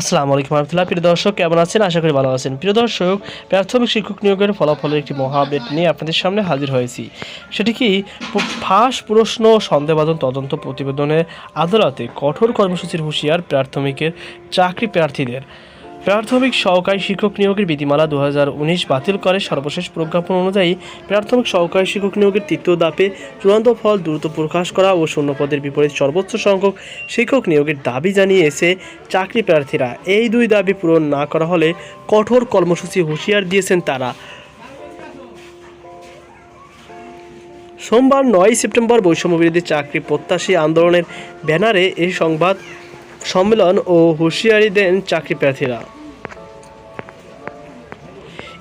আসসালামু আলাইকুম রহমতুল্লাহ। প্রিয় দর্শক, কেমন আছেন? আশা করি ভালো আছেন। প্রিয় দর্শক, প্রাথমিক শিক্ষক নিয়োগের ফলাফলের একটি মহা আপডেট নিয়ে আপনাদের সামনে হাজির হয়েছি। সেটি কি ফাঁস প্রশ্ন সন্দেহবাদন তদন্ত প্রতিবেদনের আদালতে কঠোর কর্মসূচির হুঁশিয়ার প্রাথমিকের চাকরি প্রার্থীদের? প্রাথমিক সহকারী শিক্ষক নিয়োগের বিধিমালা দু হাজার উনিশ বাতিল করে। সর্বশেষ প্রজ্ঞাপন অনুযায়ী প্রাথমিক সহকারী শিক্ষক নিয়োগের তৃতীয় ধাপে চূড়ান্ত ফল দ্রুত প্রকাশ করা ও শূন্য পদের বিপরীত সর্বোচ্চ সংখ্যক শিক্ষক নিয়োগের দাবি জানিয়েছে চাকরি প্রার্থীরা। এই দুই দাবি পূরণ না করা হলে কঠোর কর্মসূচি হুঁশিয়ার দিয়েছেন তারা। সোমবার নয় সেপ্টেম্বর বৈষম্য বিরোধী চাকরি প্রত্যাশী আন্দোলনের ব্যানারে এই সংবাদ সম্মেলন ও হুঁশিয়ারি দেন চাকরি প্রার্থীরা।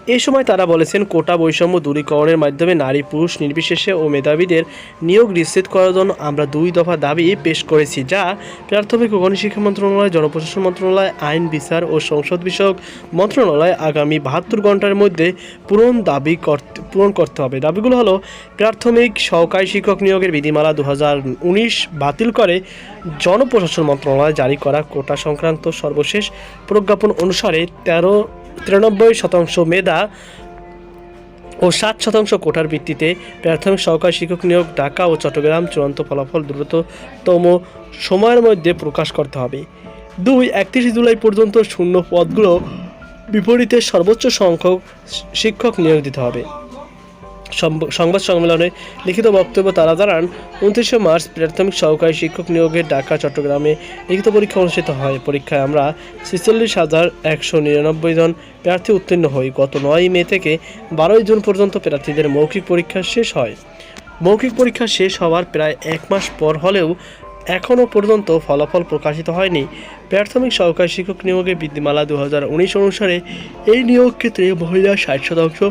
এ সময় তারা বলেছেন, কোটা বৈষম্য দূরীকরণের মাধ্যমে নারী, পুরুষ, নির্বিশেষে ও মেধাবীদের নিয়োগ নিশ্চিত করার জন্য আমরা দুই দফা দাবি পেশ করেছি, যা প্রাথমিক ও গণশিক্ষা মন্ত্রণালয়, জনপ্রশাসন মন্ত্রণালয়, আইন, বিচার ও সংসদ বিষয়ক মন্ত্রণালয় আগামী বাহাত্তর ঘণ্টার মধ্যে পূরণ দাবি করতে পূরণ করতে হবে। দাবিগুলো হলো, প্রাথমিক সহকারী শিক্ষক নিয়োগের বিধিমালা দু হাজার উনিশ বাতিল করে জনপ্রশাসন মন্ত্রণালয় জারি করা, কোটা সংক্রান্ত সর্বশেষ প্রজ্ঞাপন অনুসারে তেরো তিরানব্বই শতাংশ মেধা ও সাত শতাংশ কোটার ভিত্তিতে প্রাথমিক সহকারী শিক্ষক নিয়োগ ঢাকা ও চট্টগ্রাম চূড়ান্ত ফলাফল দ্রুততম সময়ের মধ্যে প্রকাশ করতে হবে। দুই, একত্রিশ জুলাই পর্যন্ত শূন্য পদগুলো বিপরীতে সর্বোচ্চ সংখ্যক শিক্ষক নিয়োগ দিতে হবে। সংবাদ সম্মেলনে লিখিত বক্তব্য তারা জানান, উনত্রিশে মার্চ প্রাথমিক সহকারী শিক্ষক নিয়োগের ঢাকা, চট্টগ্রামে লিখিত পরীক্ষা অনুষ্ঠিত হয়। পরীক্ষায় আমরা ছেচল্লিশ হাজার একশো নিরানব্বই জন প্রার্থী উত্তীর্ণ হই। গত নয় মে থেকে বারোই জুন পর্যন্ত প্রার্থীদের মৌখিক পরীক্ষা শেষ হয়। মৌখিক পরীক্ষা শেষ হওয়ার প্রায় এক মাস পর হলেও এখনও পর্যন্ত ফলাফল প্রকাশিত হয়নি। প্রাথমিক সহকারী শিক্ষক নিয়োগে বিধিমালা দু অনুসারে এই নিয়োগ ক্ষেত্রে মহিলা ষাট শতাংশ,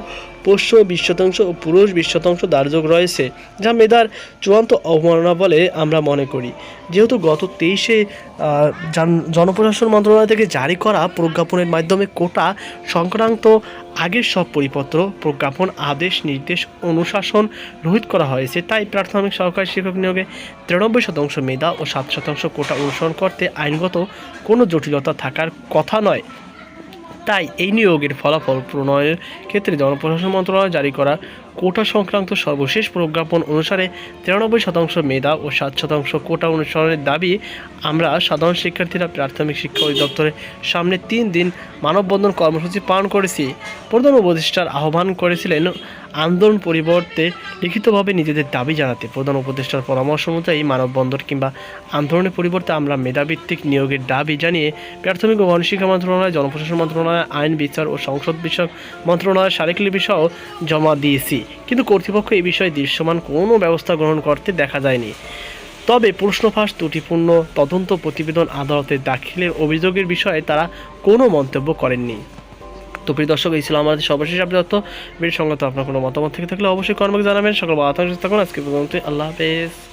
পোষ্য বিশ শতাংশ ও পুরুষ বিশ শতাংশ দার্যোগ রয়েছে, যা মেধার চূড়ান্ত অবমাননা বলে আমরা মনে করি। যেহেতু গত তেইশে জনপ্রশাসন মন্ত্রণালয় থেকে জারি করা প্রজ্ঞাপনের মাধ্যমে কোটা সংক্রান্ত আগের সব পরিপত্র, প্রজ্ঞাপন আদেশ, নির্দেশ, অনুশাসন রোহিত করা হয়েছে। তাই প্রাথমিক সহকারী শিক্ষক নিয়োগে তিরানব্বই শতাংশ মেধা ও সাত শতাংশ কোটা অনুসরণ করতে আইনগত কোনো জটিলতা থাকার কথা নয়। তাই এই নিয়োগের ফলাফল প্রণয়নের ক্ষেত্রে জনপ্রশাসন মন্ত্রণালয় জারি করা কোটা সংক্রান্ত সর্বশেষ প্রজ্ঞাপন অনুসারে তিরানব্বই শতাংশ মেধা ও সাত শতাংশ কোটা অনুসরণের দাবি আমরা সাধারণ শিক্ষার্থীরা প্রাথমিক শিক্ষা অধিদপ্তরের সামনে তিন দিন মানববন্ধন কর্মসূচি পালন করেছি। প্রধান উপদেষ্টার আহ্বান করেছিলেন আন্দোলন পরিবর্তে লিখিতভাবে নিজেদের দাবি জানাতে। প্রধান উপদেষ্টার পরামর্শ অনুযায়ী মানববন্ধন কিংবা আন্দোলনের পরিবর্তে আমরা মেধাভিত্তিক নিয়োগের দাবি জানিয়ে প্রাথমিক ও গণশিক্ষা মন্ত্রণালয়, জনপ্রশাসন মন্ত্রণালয় আইন বিচার ও সংসদ বিষয়ক মন্ত্রণালয় স্মারকলিপি সহ জমা দিয়েছি। কিন্তু কর্তৃপক্ষ এই বিষয়ে দৃশ্যমান কোনো ব্যবস্থা গ্রহণ করতে দেখা যায়নি। তবে প্রশ্নফাঁস ত্রুটিপূর্ণ তদন্ত প্রতিবেদন আদালতে দাখিলের অভিযোগের বিষয়ে তারা কোনো মন্তব্য করেননি। তো প্রিয় দর্শক, এই ছিল আমাদের সর্বশেষ তথ্য। ভিডিও সংগত আপনার কোনো মতামত থেকে থাকলে অবশ্যই কর্মকে জানাবেন। সকল বাধা থাকুন আজকে পর্যন্ত আল্লাহ হাফেজ।